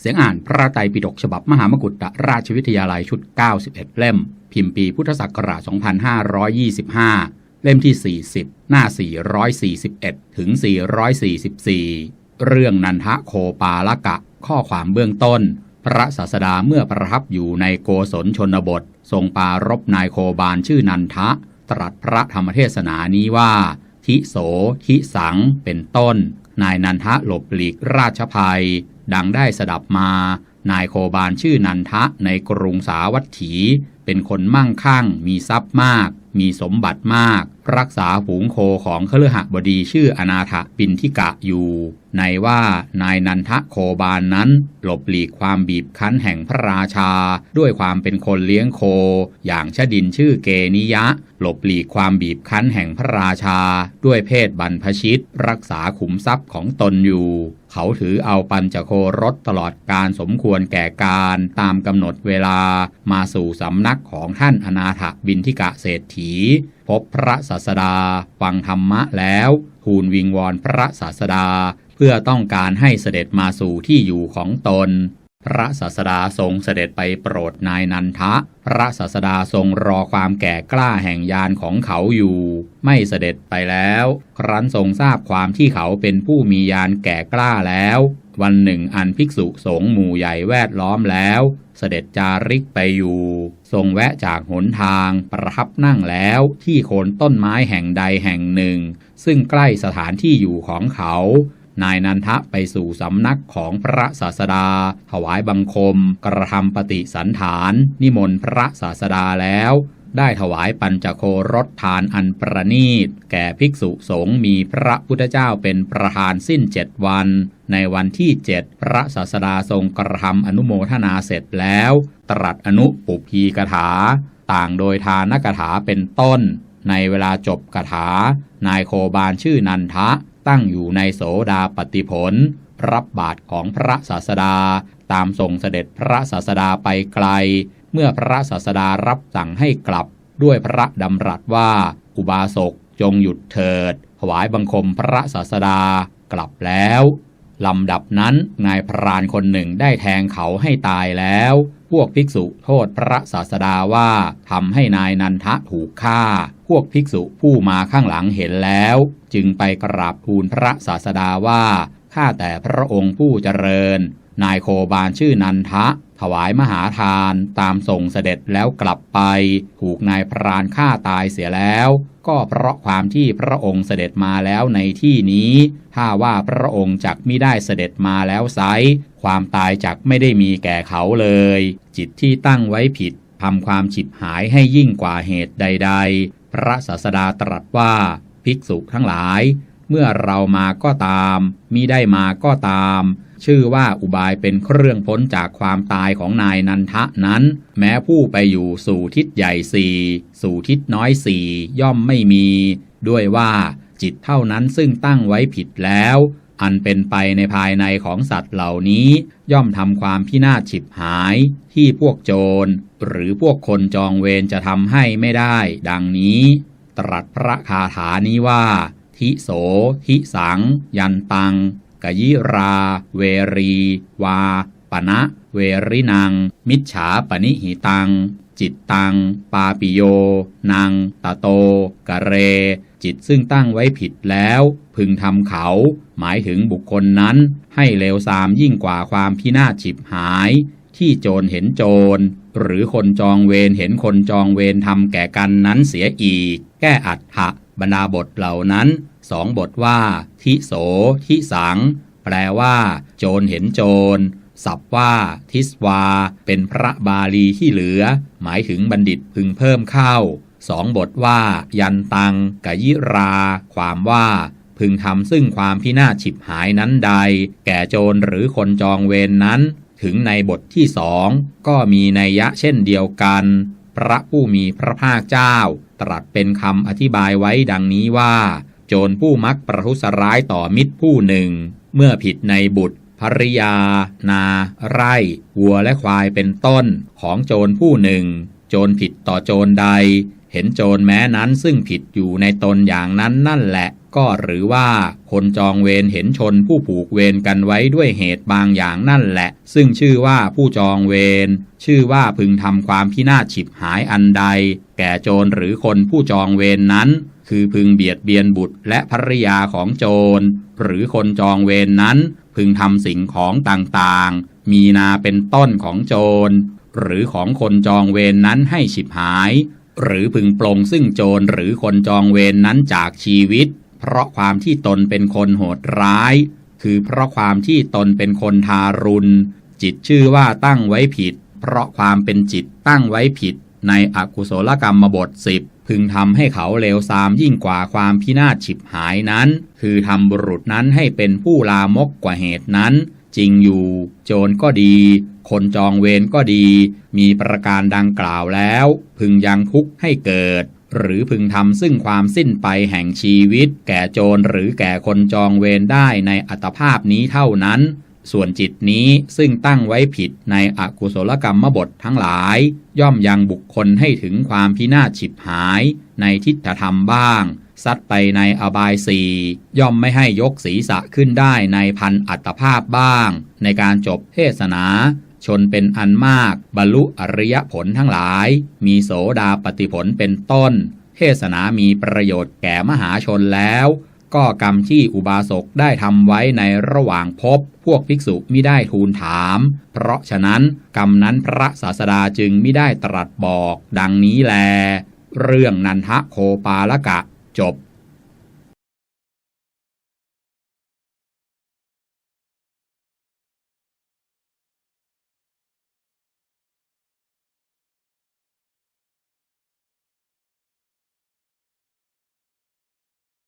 เสียงอ่านพระไตรปิฎกฉบับมหามกุฏราชวิทยาลัยชุด 91 เล่ม พิมพ์ปีพุทธศักราช 2525 เล่มที่ 40 หน้า 441 ถึง 444 เรื่องนันทะโคปาละกะ ข้อความเบื้องต้น พระศาสดาเมื่อประทับอยู่ในโกศลชนบท ทรงปารบนายโคบาลชื่อนันทะ ตรัสพระธรรมเทศนานี้ว่า ทิโส ทิสัง เป็นต้น นายนันทะหลบหลีกราชภัย ดังได้สดับมา นายโคบาลชื่อนันทะในกรุงสาวัตถี เป็นคนมั่งคั่ง มีทรัพย์มาก มีสมบัติมากรักษาฝูงโคของเครือหบดีชื่ออนาถปินทิกะอยู่ ในว่านายนันทะโคบาลนนั้น หลบหลีกความบีบคั้นแห่งพระราชา ด้วยความเป็นคนเลี้ยงโค อย่างชดินชื่อเกนิยะ หลบหลีกความบีบคั้นแห่งพระราชา ด้วยเพศบรรพชิต รักษาขุมทรัพย์ของตนอยู่ เขาถือเอาปัญจโครถตลอดการสมควรแก่การตามกำหนดเวลามาสู่สำนักของท่านอนาถบินทิกะเศรษฐี บพระศาสดา ฟังธรรมะแล้วทูลวิงวอนพระศาสดา เพื่อต้องการให้เสด็จมาสู่ที่อยู่ของตน พระศาสดาทรงเสด็จไปโปรดนายนันทะ พระศาสดาทรงรอความแก่กล้าแห่งยานของเขาอยู่ ไม่เสด็จไปแล้ว ครั้นทรงทราบความที่เขาเป็นผู้มียานแก่กล้าแล้ว วันหนึ่งอันภิกษุสงฆ์หมู่ใหญ่แวดล้อมแล้ว เสด็จจาริกไปอยู่ ทรงแวะจากหนทางประทับนั่งแล้วที่โคนต้นไม้แห่งใดแห่งหนึ่ง ซึ่งใกล้สถานที่อยู่ของเขา นายนันทะไปสู่สำนักของพระศาสดา ถวายบังคม กระทำปฏิสันฐาน นิมนต์พระศาสดาแล้วได้ถวายปัญจโครถทานอันประนีต แก่ภิกษุสงฆ์มีพระพุทธเจ้าเป็นประธานสิ้นเจ็ดวัน ในวันที่เจ็ดพระศาสดาทรงกระทำอนุโมทนาเสร็จแล้ว ตรัสอนุปุพีกถา ต่างโดยทานกถาเป็นต้น ในเวลาจบกถา นายโคบาลชื่อนันทะ ตั้งอยู่ในโสดาปฏิผล รับบาทของพระศาสดา ตามทรงเสด็จพระศาสดาไปไกล เมื่อพระศาสดารับสั่งให้กลับด้วยพระดำรัสว่าอุบาสกจงหยุดเถิด ถวายบังคมพระศาสดากลับแล้ว ลำดับนั้นนายพรานคนหนึ่งได้แทงเขาให้ตายแล้ว พวกภิกษุโทษพระศาสดาว่าทำให้นายนันทะถูกฆ่า พวกภิกษุผู้มาข้างหลังเห็นแล้ว จึงไปกราบทูลพระศาสดาว่าข้าแต่พระองค์ผู้เจริญ นายโคบาลชื่อนันทะ ถวายมหาทานตามส่งเสด็จแล้วกลับไป ถูกนายพรานฆ่าตายเสียแล้ว ก็เพราะความที่พระองค์เสด็จมาแล้วในที่นี้ ถ้าว่าพระองค์จักไม่ได้เสด็จมาแล้วไซความตายจักไม่ได้มีแก่เขาเลย จิตที่ตั้งไว้ผิดทำความฉิบหายให้ยิ่งกว่าเหตุใด ๆ พระศาสดาตรัสว่าภิกษุทั้งหลาย เมื่อเรามาก็ตามมิได้มาก็ตาม ชื่อว่าอุบายเป็นเครื่องพ้นจากความตายของนายนันทะนั้น แม้ผู้ไปอยู่สู่ทิศใหญ่สี่สู่ทิศน้อยสี่ย่อมไม่มี ด้วยว่าจิตเท่านั้นซึ่งตั้งไว้ผิดแล้ว อันเป็นไปในภายในของสัตว์เหล่านี้ ย่อมทำความพินาศฉิบหาย ที่พวกโจร หรือพวกคนจองเวรจะทำให้ไม่ได้ ดังนี้ ตรัสพระคาถานี้ว่า ทิโส ทิสัง ยันตัง กยิรา เวรี วา ปณะ เวรินัง มิจฉาปนิหิตัง จิตตัง ปาปิโย นัง ตะโต กะเร จิตซึ่งตั้งไว้ผิดแล้ว พึงทำเขา หมายถึงบุคคลนั้น ให้เลวทรามยิ่งกว่าความพินาศฉิบหาย ที่โจรเห็นโจร หรือคนจองเวรเห็นคนจองเวรทำแก่กันนั้นเสียอีก แก้อัฏฐะบรรดาบทเหล่านั้น สองบทว่า ทิโส ทิสัง แปลว่า โจรเห็นโจรศัพท์ว่า ทิสวา เป็นพระบาลีที่เหลือ หมายถึงบัณฑิตพึงเพิ่มเข้าสองบทว่า ยันตังกยิรา ความว่า พึงทำซึ่งความพินาศฉิบหายนั้นใด แก่โจรหรือคนจองเวรนนั้น ถึงในบทที่สองก็มีนัยยะเช่นเดียวกัน พระผู้มีพระภาคเจ้า ตรัสเป็นคำอธิบายไว้ดังนี้ว่า โจรผู้มักประทุษร้ายต่อมิตรผู้หนึ่ง เมื่อผิดในบุตรภริยา นา ไร่ วัวและควายเป็นต้นของโจรผู้หนึ่ง โจรผิดต่อโจรใด เห็นโจรแม้นั้นซึ่งผิดอยู่ในตนอย่างนั้นนั่นแหละ ก็หรือว่าคนจองเวรเห็นชนผู้ผูกเวรกันไว้ด้วยเหตุบางอย่างนั่นแหละ ซึ่งชื่อว่าผู้จองเวรชื่อว่าพึงทำความพินาศฉิบหายอันใด แก่โจรหรือคนผู้จองเวรนนั้น คือพึงเบียดเบียนบุตรและภรยาของโจร หรือคนจองเวรนนั้น พึงทำสิ่งของต่างๆ มีนาเป็นต้นของโจร หรือของคนจองเวรนนั้นให้ฉิบหาย หรือพึงปลงซึ่งโจรหรือคนจองเวรนนั้นจากชีวิต เพราะความที่ตนเป็นคนโหดร้าย คือเพราะความที่ตนเป็นคนทารุณ จิตชื่อว่าตั้งไว้ผิด เพราะความเป็นจิตตั้งไว้ผิด ในอกุศลกรรมบทสิบ พึงทำให้เขาเลวทรามยิ่งกว่าความพินาศฉิบหายนั้น คือทำบุรุษนั้นให้เป็นผู้ลามกกว่าเหตุนั้น จริงอยู่ โจรก็ดี คนจองเวรก็ดี มีประการดังกล่าวแล้ว พึงยังทุกข์ให้เกิด หรือพึงทำซึ่งความสิ้นไปแห่งชีวิต แก่โจรหรือแก่คนจองเวรได้ในอัตภาพนี้เท่านั้น ส่วนจิตนี้ซึ่งตั้งไว้ผิดในอกุศลกรรมบททั้งหลาย ย่อมยังบุคคลให้ถึงความพินาศฉิบหายในทิฏฐธรรมบ้าง ซัดไปในอบายสี่ย่อมไม่ให้ยกศีรษะขึ้นได้ในพันอัตภาพบ้าง ในการจบเทศนา ชนเป็นอันมาก บรรลุอริยผลทั้งหลาย มีโสดาปฏิผลเป็นต้น เทศนามีประโยชน์แก่มหาชนแล้ว ก็กรรมที่อุบาสกได้ทำไว้ในระหว่างพบ พวกภิกษุมิได้ทูลถาม เพราะฉะนั้นกรรมนั้นพระศาสดาจึงมิได้ตรัสบอก ดังนี้แล เรื่องนันทะโคปาละกะจบ